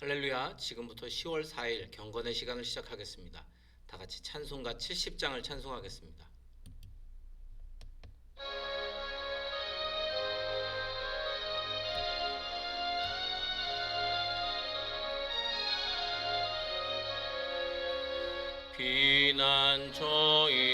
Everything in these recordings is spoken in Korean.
할렐루야. 지금부터 10월 4일 경건의 시간을 시작하겠습니다. 다 같이 찬송가 70장을 찬송하겠습니다. 비난처 있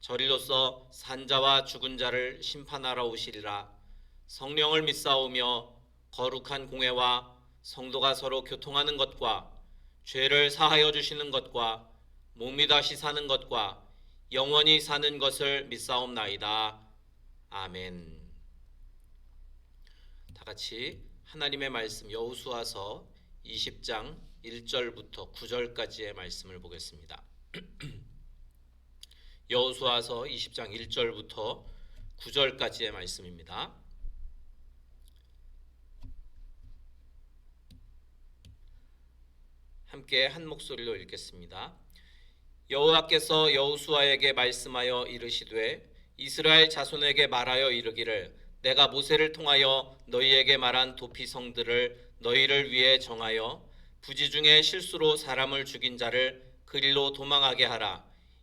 저리로서 산자와 죽은 자를 심판하러 오시리라 성령을 믿사오며 거룩한 공회와 성도가 서로 교통하는 것과 죄를 사하여 주시는 것과 몸이 다시 사는 것과 영원히 사는 것을 믿사옵나이다 아멘. 다 같이 하나님의 말씀 여호수아서 20장 1절부터 9절까지의 말씀을 보겠습니다. 여호수아서 20장 1절부터 9절까지의 말씀입니다. 함께 한 목소리로 읽겠습니다. 여호와께서 여호수아에게 말씀하여 이르시되 이스라엘 자손에게 말하여 이르기를 내가 모세를 통하여 너희에게 말한 도피 성들을 너희를 위해 정하여 부지 중에 실수로 사람을 죽인 자를 그리로 도망하게 하라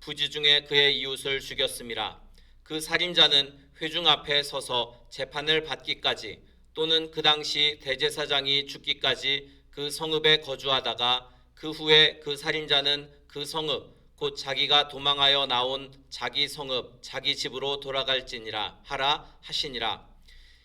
부지 중에 그의 이웃을 죽였음이라 그 살인자는 회중 앞에 서서 재판을 받기까지 또는 그 당시 대제사장이 죽기까지 그 성읍에 거주하다가 그 후에 그 살인자는 그 성읍 곧 자기가 도망하여 나온 자기 성읍 자기 집으로 돌아갈지니라 하라 하시니라.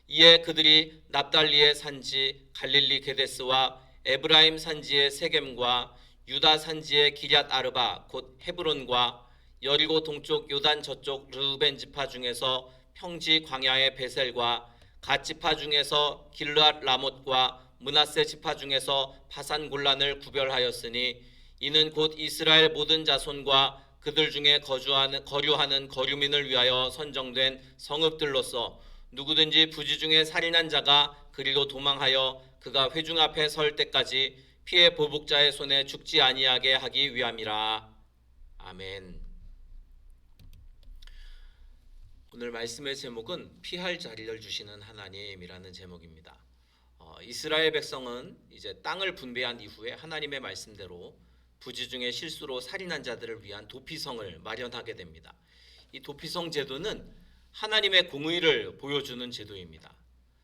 이에 그들이 납달리의 산지 갈릴리 게데스와 에브라임 산지의 세겜과 유다 산지의 기럇 아르바 곧 헤브론과 여리고 동쪽 요단 저쪽 르우벤 지파 중에서 평지 광야의 베셀과 갓 지파 중에서 길르앗 라못과 문하세 지파 중에서 바산 골란을 구별하였으니 이는 곧 이스라엘 모든 자손과 그들 중에 거주하는 거류하는 거류민을 위하여 선정된 성읍들로서 누구든지 부지 중에 살인한 자가 그리로 도망하여 그가 회중 앞에 설 때까지 피해 보복자의 손에 죽지 아니하게 하기 위함이라. 아멘. 오늘 말씀의 제목은 피할 자리를 주시는 하나님이라는 제목입니다. 어, 이스라엘 백성은 이제 땅을 분배한 이후에 하나님의 말씀대로 부지 중에 실수로 살인한 자들을 위한 도피성을 마련하게 됩니다. 이 도피성 제도는 하나님의 공의를 보여주는 제도입니다.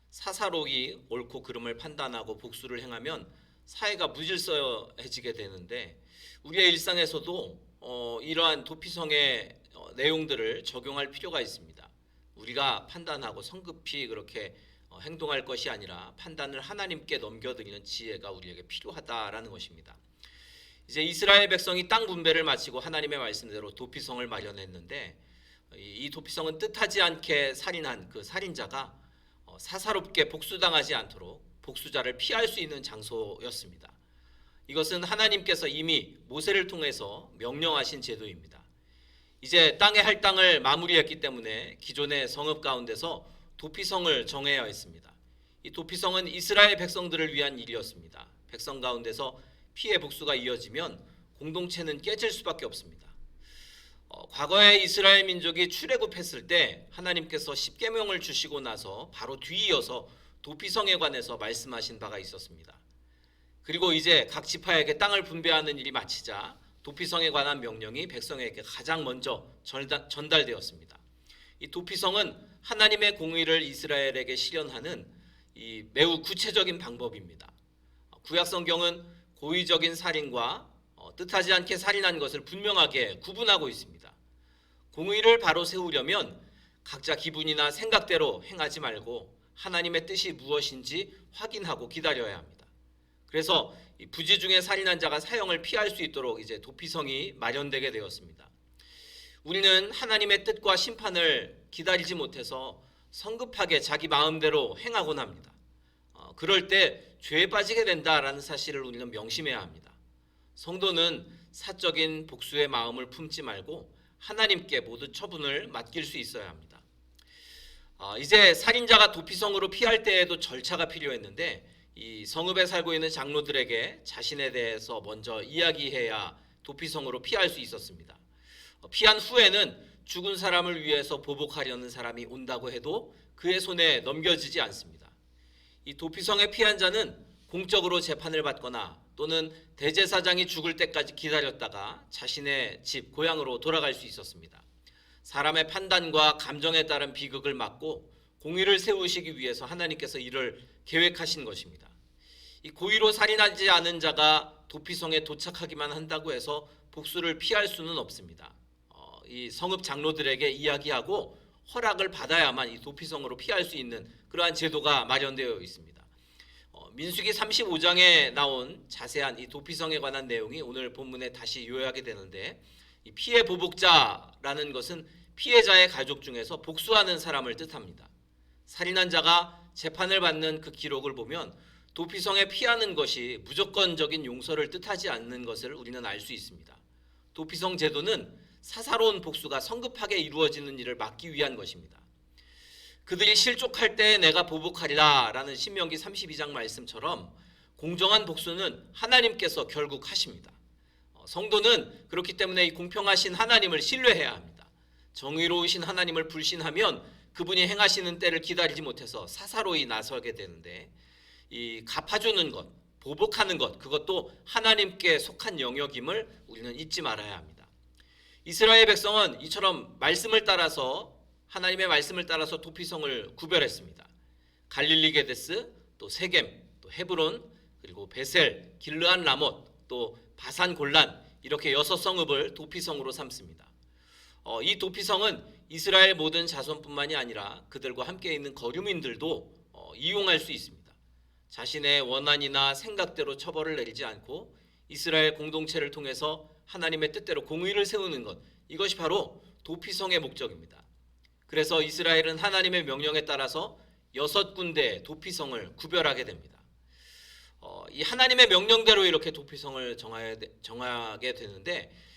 사사로이 옳고 그름을 판단하고 복수를 행하면 사회가 무질서해지게 되는데 우리의 일상에서도 어, 이러한 도피성의 어, 내용들을 적용할 필요가 있습니다. 우리가 판단하고 성급히 그렇게 어, 행동할 것이 아니라 판단을 하나님께 넘겨드리는 지혜가 우리에게 필요하다라는 것입니다. 이제 이스라엘 백성이 땅 분배를 마치고 하나님의 말씀대로 도피성을 마련했는데 이 도피성은 뜻하지 않게 살인한 그 살인자가 어, 사사롭게 복수당하지 않도록 복수자를 피할 수 있는 장소였습니다. 이것은 하나님께서 이미 모세를 통해서 명령하신 제도입니다. 이제 땅의 할당을 마무리했기 때문에 기존의 성읍 가운데서 도피성을 정해야 했습니다. 이 도피성은 이스라엘 백성들을 위한 일이었습니다. 백성 가운데서 피해 복수가 이어지면 공동체는 깨질 수밖에 없습니다. 어, 과거에 이스라엘 민족이 출애굽했을 때 하나님께서 십계명을 주시고 나서 바로 뒤이어서 도피성에 관해서 말씀하신 바가 있었습니다. 그리고 이제 각 지파에게 땅을 분배하는 일이 마치자 도피성에 관한 명령이 백성에게 가장 먼저 전달, 전달되었습니다. 이 도피성은 하나님의 공의를 이스라엘에게 실현하는 이 매우 구체적인 방법입니다. 구약 성경은 고의적인 살인과 어, 뜻하지 않게 살인한 것을 분명하게 구분하고 있습니다. 공의를 바로 세우려면 각자 기분이나 생각대로 행하지 말고 하나님의 뜻이 무엇인지 확인하고 기다려야 합니다. 그래서 이 부지 중에 살인한 자가 사형을 피할 수 있도록 이제 도피성이 마련되게 되었습니다. 우리는 하나님의 뜻과 심판을 기다리지 못해서 성급하게 자기 마음대로 행하곤 합니다. 어, 그럴 때 죄에 빠지게 된다라는 사실을 우리는 명심해야 합니다. 성도는 사적인 복수의 마음을 품지 말고 하나님께 모두 처분을 맡길 수 있어야 합니다. 어, 이제 살인자가 도피성으로 피할 때에도 절차가 필요했는데 이 성읍에 살고 있는 장로들에게 자신에 대해서 먼저 이야기해야 도피성으로 피할 수 있었습니다. 어, 피한 후에는 죽은 사람을 위해서 보복하려는 사람이 온다고 해도 그의 손에 넘겨지지 않습니다. 이 도피성에 피한 자는 공적으로 재판을 받거나 또는 대제사장이 죽을 때까지 기다렸다가 자신의 집 고향으로 돌아갈 수 있었습니다. 사람의 판단과 감정에 따른 비극을 막고 공의를 세우시기 위해서 하나님께서 이를 계획하신 것입니다. 이 고의로 살인하지 않은 자가 도피성에 도착하기만 한다고 해서 복수를 피할 수는 없습니다. 어, 이 성읍 장로들에게 이야기하고 허락을 받아야만 이 도피성으로 피할 수 있는 그러한 제도가 마련되어 있습니다. 어, 민수기 35장에 나온 자세한 이 도피성에 관한 내용이 오늘 본문에 다시 요약이 되는데 이 피해 보복자라는 것은 피해자의 가족 중에서 복수하는 사람을 뜻합니다. 살인한 자가 재판을 받는 그 기록을 보면 도피성에 피하는 것이 무조건적인 용서를 뜻하지 않는 것을 우리는 알 수 있습니다. 도피성 제도는 사사로운 복수가 성급하게 이루어지는 일을 막기 위한 것입니다. 그들이 실족할 때 내가 보복하리라 라는 신명기 32장 말씀처럼 공정한 복수는 하나님께서 결국 하십니다. 어, 성도는 그렇기 때문에 이 공평하신 하나님을 신뢰해야 합니다. 정의로우신 하나님을 불신하면 그분이 행하시는 때를 기다리지 못해서 사사로이 나서게 되는데 이 갚아주는 것, 보복하는 것 그것도 하나님께 속한 영역임을 우리는 잊지 말아야 합니다. 이스라엘 백성은 이처럼 말씀을 따라서 하나님의 말씀을 따라서 도피성을 구별했습니다. 갈릴리 게데스, 또 세겜, 또 헤브론, 그리고 베셀, 길르안 라못, 또 바산 골란 이렇게 여섯 성읍을 도피성으로 삼습니다. 어, 이 도피성은 이스라엘 모든 자손뿐만이 아니라 그들과 함께 있는 거류민들도 어, 이용할 수 있습니다. 자신의 원한이나 생각대로 처벌을 내리지 않고 이스라엘 공동체를 통해서 하나님의 뜻대로 공의를 세우는 것 이것이 바로 도피성의 목적입니다. 그래서 이스라엘은 하나님의 명령에 따라서 여섯 군데 도피성을 구별하게 됩니다. 어, 이 하나님의 명령대로 이렇게 도피성을 정하게, 되는데 어,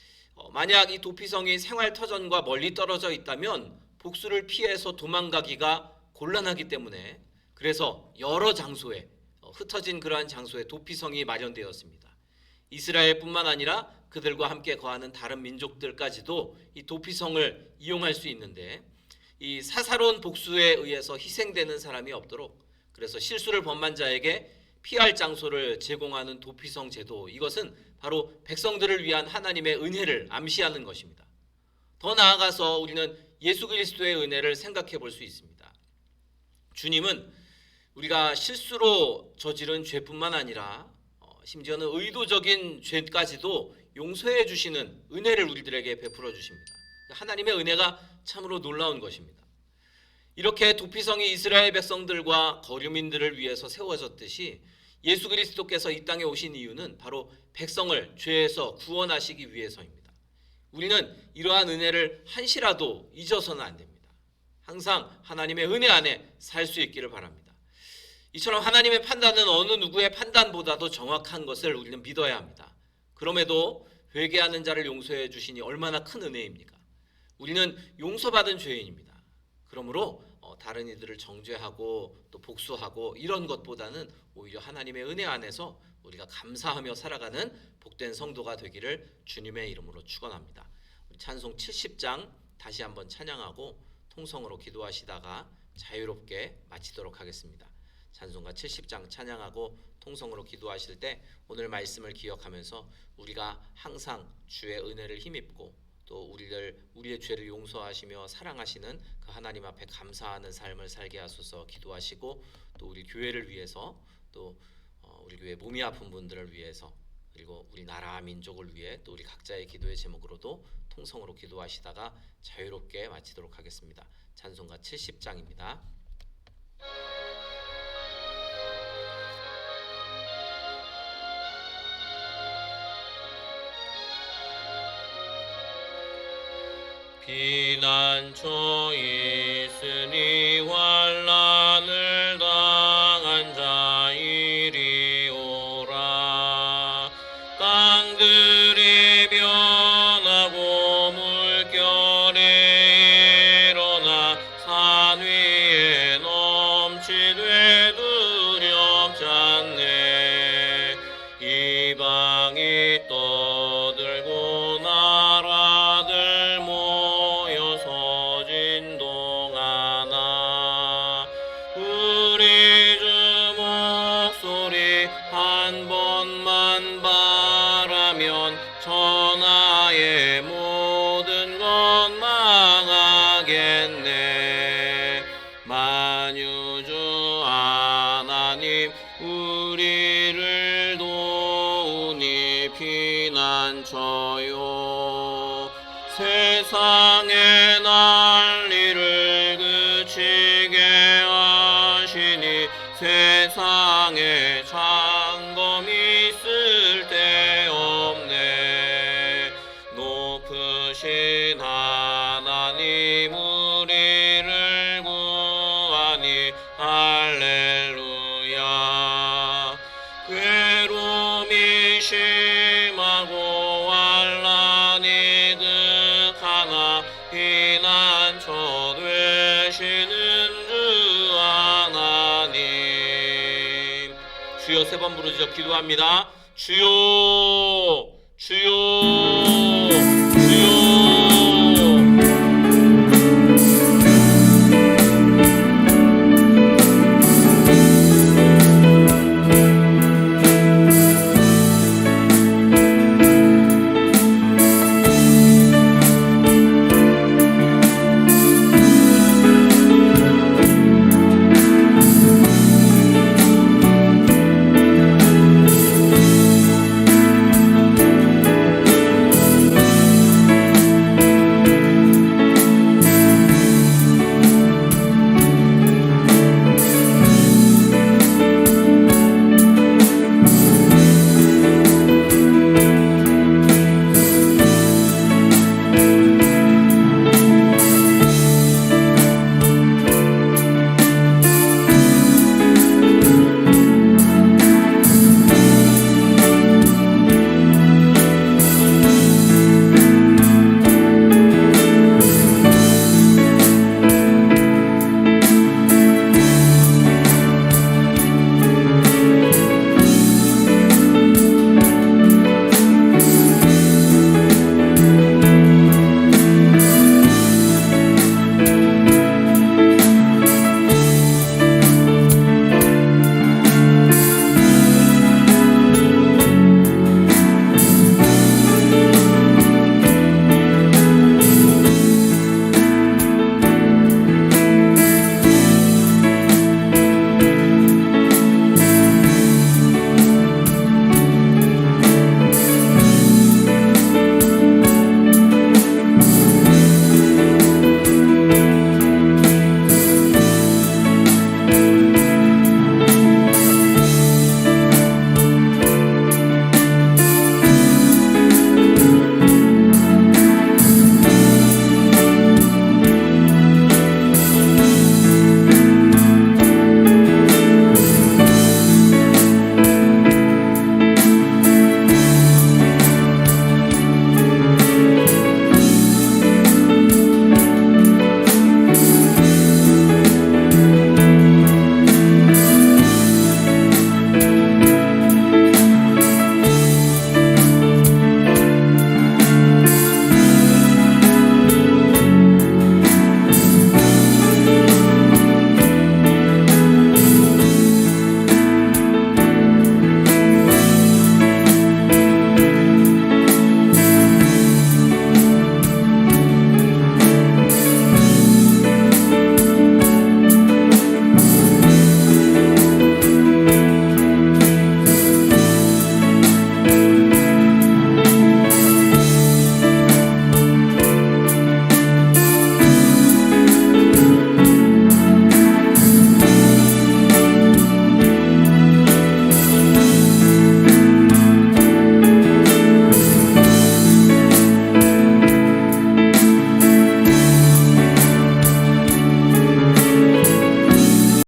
만약 이 도피성이 생활터전과 멀리 떨어져 있다면 복수를 피해서 도망가기가 곤란하기 때문에 그래서 여러 장소에 어, 흩어진 그러한 장소에 도피성이 마련되었습니다. 이스라엘뿐만 아니라 그들과 함께 거하는 다른 민족들까지도 이 도피성을 이용할 수 있는데 이 사사로운 복수에 의해서 희생되는 사람이 없도록 그래서 실수를 범한 자에게 피할 장소를 제공하는 도피성 제도 이것은 바로 백성들을 위한 하나님의 은혜를 암시하는 것입니다. 더 나아가서 우리는 예수 그리스도의 은혜를 생각해 볼 수 있습니다. 주님은 우리가 실수로 저지른 죄뿐만 아니라 어, 심지어는 의도적인 죄까지도 용서해 주시는 은혜를 우리들에게 베풀어 주십니다. 하나님의 은혜가 참으로 놀라운 것입니다. 이렇게 도피성이 이스라엘 백성들과 거류민들을 위해서 세워졌듯이 예수 그리스도께서 이 땅에 오신 이유는 바로 백성을 죄에서 구원하시기 위해서입니다. 우리는 이러한 은혜를 한시라도 잊어서는 안 됩니다. 항상 하나님의 은혜 안에 살 수 있기를 바랍니다. 이처럼 하나님의 판단은 어느 누구의 판단보다도 정확한 것을 우리는 믿어야 합니다. 그럼에도 회개하는 자를 용서해 주시니 얼마나 큰 은혜입니까? 우리는 용서받은 죄인입니다. 그러므로 어, 다른 이들을 정죄하고 또 복수하고 이런 것보다는 오히려 하나님의 은혜 안에서 우리가 감사하며 살아가는 복된 성도가 되기를 주님의 이름으로 축원합니다. 찬송 70장 다시 한번 찬양하고 통성으로 기도하시다가 자유롭게 마치도록 하겠습니다. 찬송가 70장 찬양하고 통성으로 기도하실 때 오늘 말씀을 기억하면서 우리가 항상 주의 은혜를 힘입고 또 우리를 우리의 죄를 용서하시며 사랑하시는 그 하나님 앞에 감사하는 삶을 살게 하소서 기도하시고 또 우리 교회를 위해서 또 어, 우리 교회 몸이 아픈 분들을 위해서 그리고 우리 나라 민족을 위해 또 우리 각자의 기도의 제목으로도 통성으로 기도하시다가 자유롭게 마치도록 하겠습니다. 찬송가 70장입니다. 피난처 있으니 환란을 당한 자 이리 오라. 땅들이 변하고 물결이 일어나 산 위에 만 심하고 환란이 극하나 피난처 되시는 주 하나님. 주여 세 번 부르짖어 기도합니다. 주여 주여